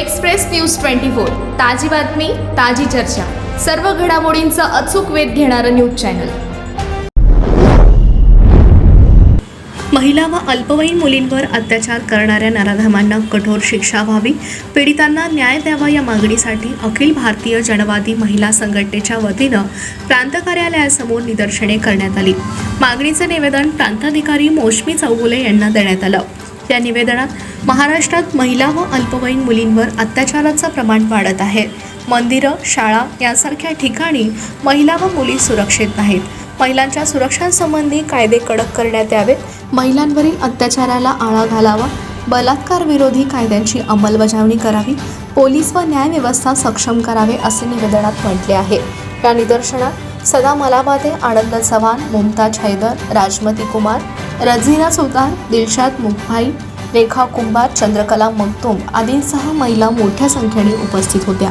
Express news twenty four. ताजी बातमी ताजी चर्चा. सर्व घडामोडींचा अचूक वेध घेणारं न्यूज चॅनल. महिला व अल्पवयीन मुलींवर अत्याचार करणाऱ्या नराधमांना कठोर शिक्षा व्हावी पीडितांना न्याय द्यावा या मागणीसाठी अखिल भारतीय जनवादी महिला संघटनेच्या वतीनं प्रांत कार्यालयासमोर निदर्शने करण्यात आली. मागणीचं निवेदन प्रांताधिकारी मोशमी चौगुले यांना देण्यात आलं. या निवेदनात महाराष्ट्रात महिला व अल्पवयीन मुलींवर अत्याचाराचं प्रमाण वाढत आहे. मंदिरं शाळा यासारख्या ठिकाणी महिला व मुली सुरक्षित नाहीत. महिलांच्या सुरक्षांसंबंधी कायदे कडक करण्यात यावेत. महिलांवरील अत्याचाराला आळा घालावा बलात्कार विरोधी कायद्यांची अंमलबजावणी करावी पोलीस व न्यायव्यवस्था सक्षम करावे असे निवेदनात म्हटले आहे. या निदर्शनात सदा मलाबादे आनंद चव्हाण मुमताज हैदर राजमती कुमार रझीना सुलतान दिलशाद मुखभाई रेखा कुंभार चंद्रकला मगतुम आदींसह महिला मोठ्या संख्येने उपस्थित होत्या.